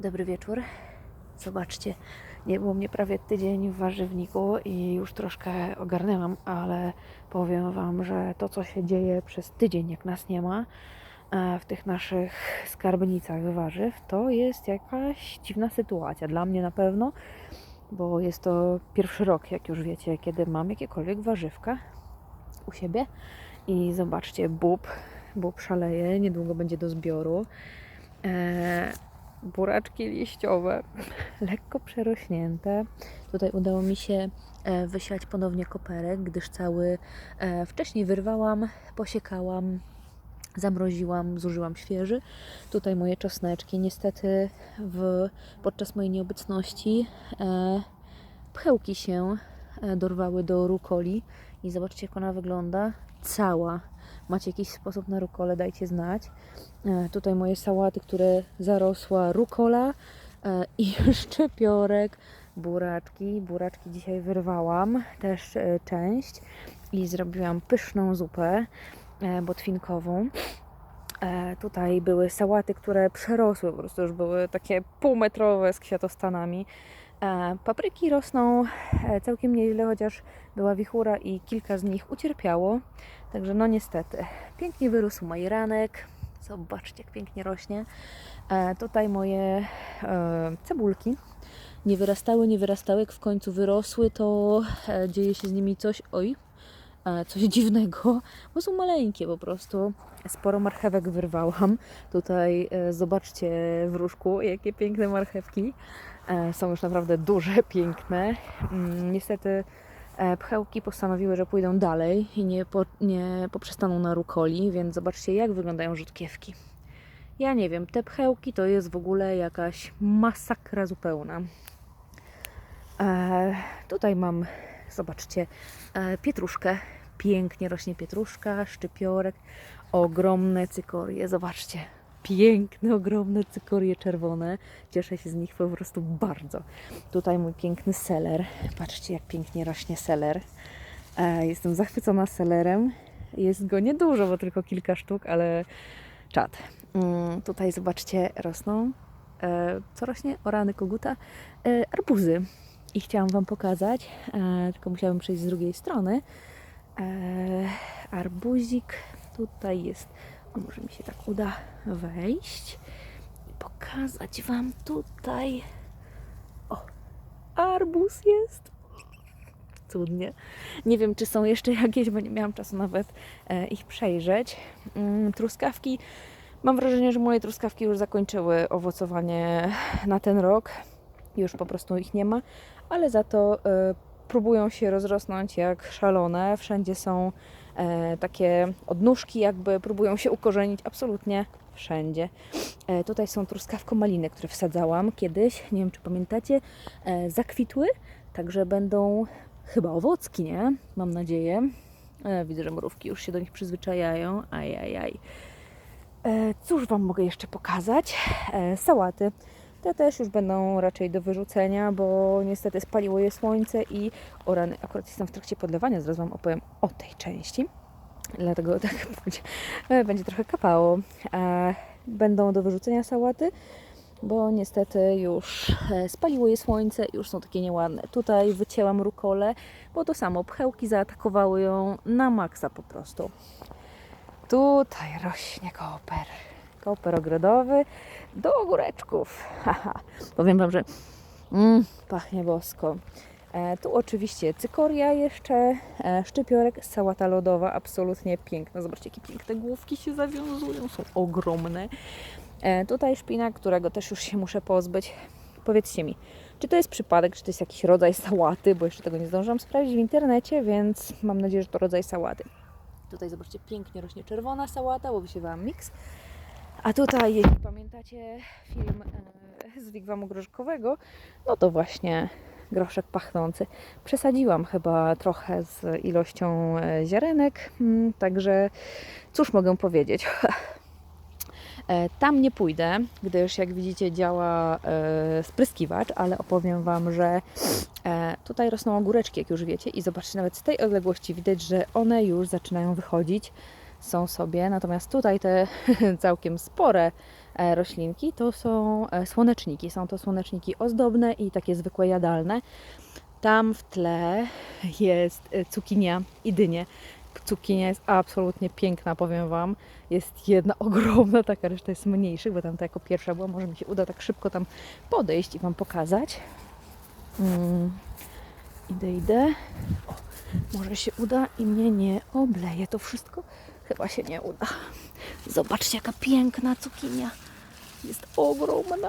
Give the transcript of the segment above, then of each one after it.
Dobry wieczór. Zobaczcie, nie było mnie prawie tydzień w warzywniku i już troszkę ogarnęłam, ale powiem Wam, że to, co się dzieje przez tydzień, jak nas nie ma, e, w tych naszych skarbnicach warzyw, to jest jakaś dziwna sytuacja. Dla mnie na pewno, bo jest to pierwszy rok, jak już wiecie, kiedy mam jakiekolwiek warzywka u siebie. I zobaczcie, bób, bób szaleje, niedługo będzie do zbioru. E, buraczki liściowe, lekko przerośnięte. Tutaj udało mi się e, wysiać ponownie koperek, gdyż cały e, wcześniej wyrwałam, posiekałam, zamroziłam, zużyłam świeży. Tutaj moje czosneczki. Niestety w, podczas mojej nieobecności e, pchełki się dorwały do rukoli i zobaczcie jak ona wygląda. Cała. Macie jakiś sposób na rukolę, dajcie znać. E, Tutaj moje sałaty, które zarosła rukola e, i szczypiorek, buraczki. Buraczki dzisiaj wyrwałam, też e, część i zrobiłam pyszną zupę botwinkową. Tutaj były sałaty, które przerosły, po prostu już były takie półmetrowe z kwiatostanami. Papryki rosną e, całkiem nieźle, chociaż była wichura i kilka z nich ucierpiało. Także no niestety, pięknie wyrósł majeranek. Zobaczcie, jak pięknie rośnie. E, tutaj moje e, cebulki nie wyrastały, nie wyrastały. Jak w końcu wyrosły, to dzieje się z nimi coś, oj, coś dziwnego, bo są maleńkie po prostu. Sporo marchewek wyrwałam. Tutaj e, zobaczcie w różku, jakie piękne marchewki. E, są już naprawdę duże, piękne. Mm, niestety e, pchełki postanowiły, że pójdą dalej i nie, po, nie poprzestaną na rukoli, więc zobaczcie, jak wyglądają rzutkiewki. Ja nie wiem, te pchełki to jest w ogóle jakaś masakra zupełna. E, tutaj mam, zobaczcie, e, pietruszkę. Pięknie rośnie pietruszka, szczypiorek, ogromne cykorie. Zobaczcie, piękne, ogromne cykorie czerwone. Cieszę się z nich po prostu bardzo. Tutaj mój piękny seler. Patrzcie, jak pięknie rośnie seler. E, jestem zachwycona selerem. Jest go niedużo, bo tylko kilka sztuk, ale czad. Mm, tutaj zobaczcie, rosną. E, co rośnie? Orany koguta. Arbuzy. I chciałam Wam pokazać, e, tylko musiałam przejść z drugiej strony. E, arbuzik tutaj jest. O, może mi się tak uda wejść i pokazać Wam tutaj. O, arbuz jest. Cudnie. Nie wiem, czy są jeszcze jakieś, bo nie miałam czasu nawet e, ich przejrzeć. Mm, truskawki. Mam wrażenie, że moje truskawki już zakończyły owocowanie na ten rok. Już po prostu ich nie ma, ale za to e, próbują się rozrosnąć jak szalone. Wszędzie są e, takie odnóżki, jakby próbują się ukorzenić absolutnie wszędzie. E, tutaj są truskawko-maliny, które wsadzałam kiedyś, nie wiem czy pamiętacie, zakwitły, także będą chyba owocki, nie? Mam nadzieję. Widzę, że mrówki już się do nich przyzwyczajają. Ajajaj. E, cóż Wam mogę jeszcze pokazać? Sałaty. Te też już będą raczej do wyrzucenia, bo niestety spaliło je słońce i o rany, akurat jestem w trakcie podlewania, zaraz Wam opowiem o tej części. Dlatego tak będzie, będzie trochę kapało. E, będą do wyrzucenia sałaty, bo niestety już e, spaliło je słońce już są takie nieładne. Tutaj wycięłam rukolę, bo to samo, pchełki zaatakowały ją na maksa po prostu. Tutaj rośnie koper. Koper ogrodowy do ogóreczków. Haha. Powiem Wam, że mm, pachnie bosko. E, tu oczywiście cykoria jeszcze, e, szczypiorek, sałata lodowa, absolutnie piękna. Zobaczcie, jakie piękne główki się zawiązują, są ogromne. E, tutaj szpinak, którego też już się muszę pozbyć. Powiedzcie mi, czy to jest przypadek, czy to jest jakiś rodzaj sałaty, bo jeszcze tego nie zdążyłam sprawdzić w internecie, więc mam nadzieję, że to rodzaj sałaty. Tutaj zobaczcie, pięknie rośnie czerwona sałata, bo wysiewałam miks. A tutaj, jeśli pamiętacie film e, z wigwamu groszkowego, no to właśnie groszek pachnący. Przesadziłam chyba trochę z ilością e, ziarenek, mm, także cóż mogę powiedzieć. E, Tam nie pójdę, gdyż jak widzicie działa spryskiwacz, ale opowiem Wam, że tutaj rosną ogóreczki, jak już wiecie i zobaczcie, nawet z tej odległości widać, że one już zaczynają wychodzić, są sobie, natomiast tutaj te całkiem spore e, roślinki to są e, słoneczniki. Są to słoneczniki ozdobne i takie zwykłe jadalne. Tam w tle jest e, cukinia i dynie. Cukinia jest absolutnie piękna, powiem Wam. Jest jedna ogromna, taka reszta jest mniejszych, bo tam to jako pierwsza była. Może mi się uda tak szybko tam podejść i Wam pokazać. Mm. Idę, idę. O, może się uda i mnie nie obleje to wszystko. Chyba się nie uda. Zobaczcie, jaka piękna cukinia. Jest ogromna.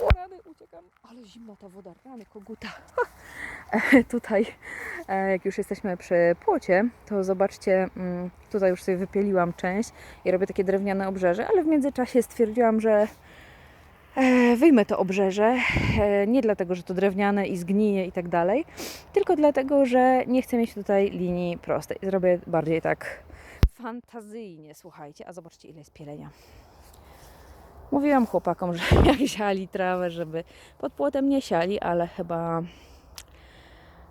O rany, uciekam. Ale zimna ta woda, rany koguta. Tutaj, e, jak już jesteśmy przy płocie, to zobaczcie, mm, tutaj już sobie wypieliłam część i robię takie drewniane obrzeże, ale w międzyczasie stwierdziłam, że wyjmę to obrzeże. E, Nie dlatego, że to drewniane i zgnije i tak dalej, tylko dlatego, że nie chcę mieć tutaj linii prostej. Zrobię bardziej tak fantazyjnie, słuchajcie. A zobaczcie, ile jest pielenia. Mówiłam chłopakom, że jak siali trawę, żeby pod płotem nie siali, ale chyba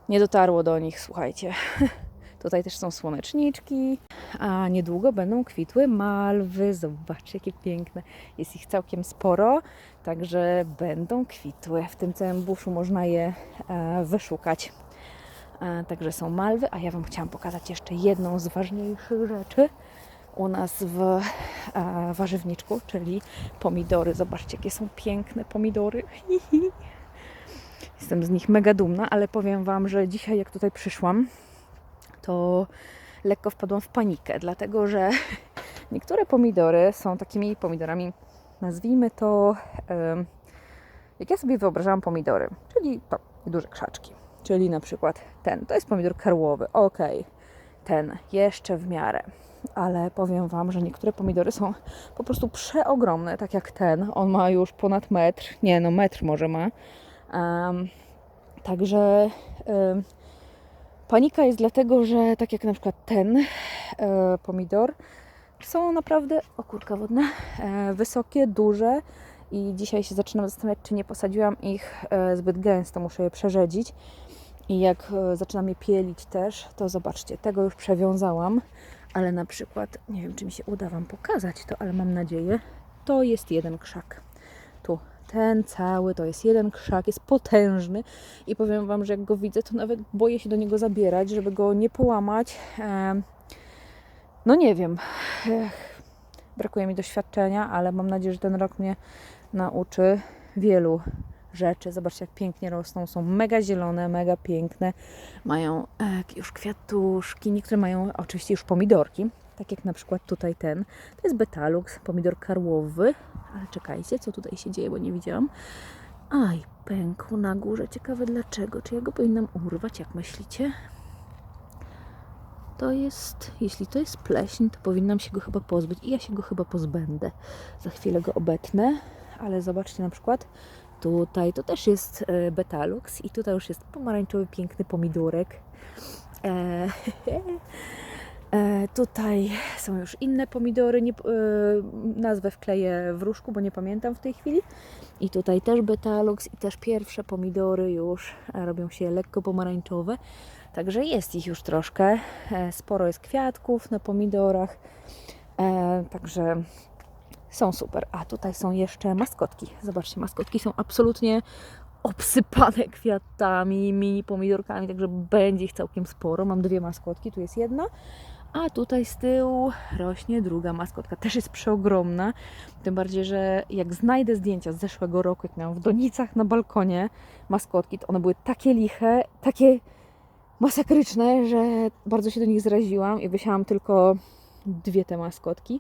nie dotarło do nich, słuchajcie. Tutaj też są słoneczniczki, a niedługo będą kwitły malwy. Zobaczcie, jakie piękne. Jest ich całkiem sporo, także będą kwitły. W tym całym buszu można je e, wyszukać. E, także są malwy, a ja Wam chciałam pokazać jeszcze jedną z ważniejszych rzeczy u nas w e, warzywniczku, czyli pomidory. Zobaczcie, jakie są piękne pomidory. Jestem z nich mega dumna, ale powiem Wam, że dzisiaj jak tutaj przyszłam, to lekko wpadłam w panikę, dlatego że niektóre pomidory są takimi pomidorami, nazwijmy to, jak ja sobie wyobrażałam pomidory, czyli to, duże krzaczki, czyli na przykład ten, to jest pomidor karłowy, ok, ten jeszcze w miarę, ale powiem Wam, że niektóre pomidory są po prostu przeogromne, tak jak ten, on ma już ponad metr, nie no metr może ma, Em, także em, panika jest dlatego, że tak jak na przykład ten e, pomidor, są naprawdę, o kurka wodna, e, wysokie, duże i dzisiaj się zaczynam zastanawiać, czy nie posadziłam ich e, zbyt gęsto, muszę je przerzedzić. I jak e, zaczynam je pielić też, to zobaczcie, tego już przewiązałam, ale na przykład, nie wiem czy mi się uda Wam pokazać to, ale mam nadzieję, to jest jeden krzak. Tu, ten cały to jest jeden krzak, jest potężny i powiem Wam, że jak go widzę, to nawet boję się do niego zabierać, żeby go nie połamać. No nie wiem, Ech, brakuje mi doświadczenia, ale mam nadzieję, że ten rok mnie nauczy wielu rzeczy. Zobaczcie, jak pięknie rosną. Są mega zielone, mega piękne. Mają już kwiatuszki. Niektóre mają oczywiście już pomidorki. Tak jak na przykład tutaj ten. To jest betalux, pomidor karłowy. Ale czekajcie, co tutaj się dzieje, bo nie widziałam. Aj, pękł na górze. Ciekawe dlaczego. Czy ja go powinnam urwać, jak myślicie? To jest, jeśli to jest pleśń, to powinnam się go chyba pozbyć i ja się go chyba pozbędę. Za chwilę go obetnę, ale zobaczcie na przykład tutaj, to też jest e, betalux i tutaj już jest pomarańczowy, piękny pomidorek. E, e, tutaj są już inne pomidory, nie, e, nazwę wkleję w różku, bo nie pamiętam w tej chwili. I tutaj też betalux i też pierwsze pomidory już robią się lekko pomarańczowe. Także jest ich już troszkę. E, Sporo jest kwiatków na pomidorach. E, Także są super. A tutaj są jeszcze maskotki. Zobaczcie, maskotki są absolutnie obsypane kwiatami, mini pomidorkami, także będzie ich całkiem sporo. Mam dwie maskotki, tu jest jedna. A tutaj z tyłu rośnie druga maskotka. Też jest przeogromna. Tym bardziej, że jak znajdę zdjęcia z zeszłego roku, jak miałam w donicach na balkonie maskotki, to one były takie liche, takie masakryczne, że bardzo się do nich zraziłam i wysiałam tylko dwie te maskotki.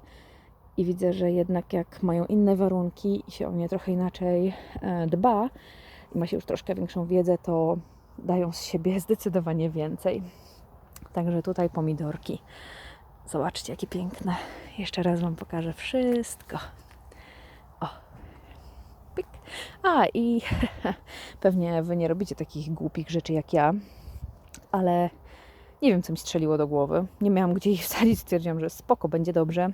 I widzę, że jednak jak mają inne warunki i się o nie trochę inaczej e, dba i ma się już troszkę większą wiedzę, to dają z siebie zdecydowanie więcej. Także tutaj pomidorki. Zobaczcie, jakie piękne. Jeszcze raz Wam pokażę wszystko. O. Pyk. A i pewnie Wy nie robicie takich głupich rzeczy jak ja, ale nie wiem, co mi strzeliło do głowy. Nie miałam gdzie ich wsadzić, stwierdziłam, że spoko, będzie dobrze.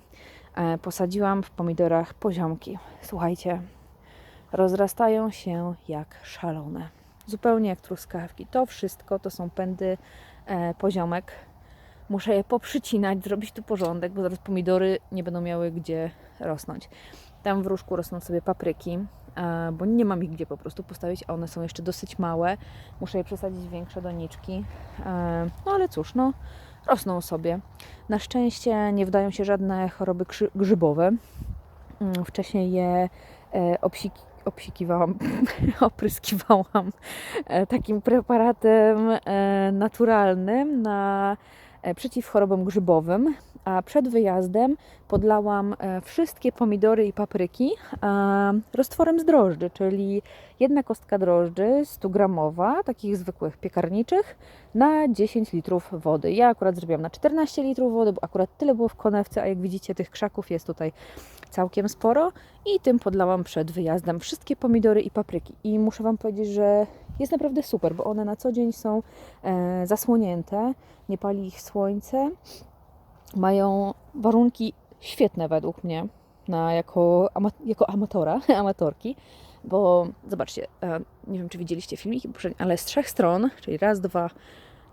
E, Posadziłam w pomidorach poziomki. Słuchajcie, rozrastają się jak szalone. Zupełnie jak truskawki. To wszystko to są pędy e, poziomek. Muszę je poprzycinać, zrobić tu porządek, bo zaraz pomidory nie będą miały gdzie rosnąć. Tam w różku rosną sobie papryki, bo nie mam ich gdzie po prostu postawić, a one są jeszcze dosyć małe. Muszę je przesadzić większe doniczki. E, No ale cóż, no rosną sobie. Na szczęście nie wdają się żadne choroby grzybowe. Mm, Wcześniej je e, obsiki, obsikiwałam, opryskiwałam e, takim preparatem e, naturalnym na e, przeciw chorobom grzybowym, a przed wyjazdem podlałam e, wszystkie pomidory i papryki e, roztworem z drożdży, czyli jedna kostka drożdży 100 gramowa, takich zwykłych piekarniczych, na 10 litrów wody. Ja akurat zrobiłam na 14 litrów wody, bo akurat tyle było w konewce, a jak widzicie tych krzaków jest tutaj całkiem sporo i tym podlałam przed wyjazdem wszystkie pomidory i papryki. I muszę Wam powiedzieć, że jest naprawdę super, bo one na co dzień są e, zasłonięte, nie pali ich słońce, mają warunki świetne według mnie na, jako, ama, jako amatora, amatorki, bo zobaczcie, e, nie wiem czy widzieliście filmiki ale z trzech stron, czyli raz, dwa,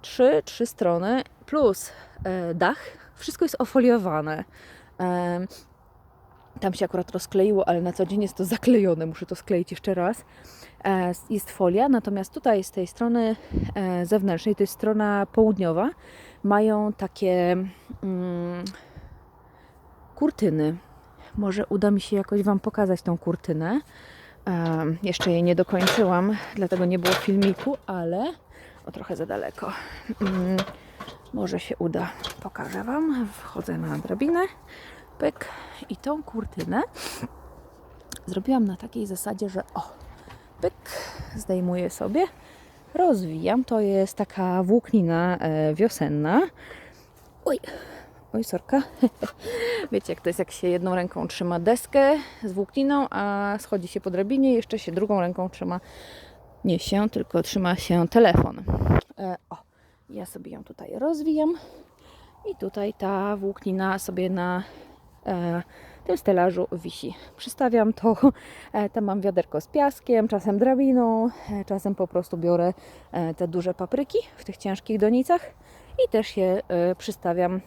trzy, trzy strony plus e, dach, wszystko jest ofoliowane. Tam się akurat rozkleiło, ale na co dzień jest to zaklejone. Muszę to skleić jeszcze raz. E, Jest folia, natomiast tutaj z tej strony e, zewnętrznej, to jest strona południowa, mają takie mm, kurtyny. Może uda mi się jakoś Wam pokazać tą kurtynę. E, Jeszcze jej nie dokończyłam, dlatego nie było filmiku, ale o trochę za daleko. Mm, Może się uda. Pokażę Wam. Wchodzę na drabinę. Pyk. I tą kurtynę zrobiłam na takiej zasadzie, że o, pyk, zdejmuję sobie, rozwijam. To jest taka włóknina e, wiosenna. Oj, oj, sorka. Wiecie, jak to jest, jak się jedną ręką trzyma deskę z włókniną, a schodzi się po drabinie, jeszcze się drugą ręką trzyma, nie się, tylko trzyma się telefon. E, o, ja sobie ją tutaj rozwijam. I tutaj ta włóknina sobie na e, tym stelażu wisi. Przystawiam to, e, tam mam wiaderko z piaskiem, czasem drabiną, e, czasem po prostu biorę e, te duże papryki w tych ciężkich donicach i też je przystawiam,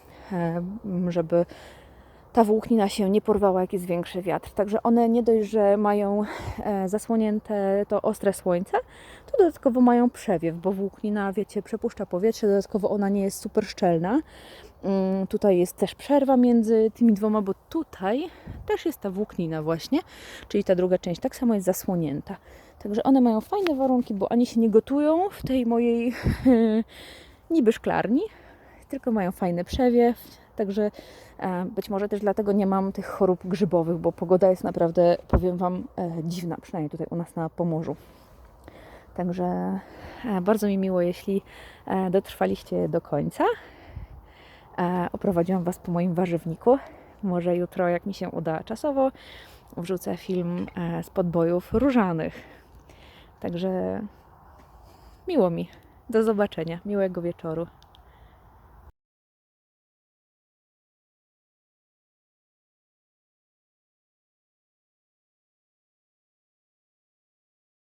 żeby ta włóknina się nie porwała, jak jest większy wiatr. Także one nie dość, że mają zasłonięte to ostre słońce, to dodatkowo mają przewiew, bo włóknina, wiecie, przepuszcza powietrze, dodatkowo ona nie jest super szczelna. Mm, Tutaj jest też przerwa między tymi dwoma, bo tutaj też jest ta włóknina właśnie, czyli ta druga część tak samo jest zasłonięta. Także one mają fajne warunki, bo ani się nie gotują w tej mojej niby szklarni, tylko mają fajny przewiew. Także e, być może też dlatego nie mam tych chorób grzybowych, bo pogoda jest naprawdę, powiem Wam, e, dziwna, przynajmniej tutaj u nas na Pomorzu. Także e, bardzo mi miło, jeśli dotrwaliście do końca. E, Oprowadziłam Was po moim warzywniku. Może jutro, jak mi się uda czasowo, wrzucę film e, z podbojów różanych. Także miło mi. Do zobaczenia. Miłego wieczoru.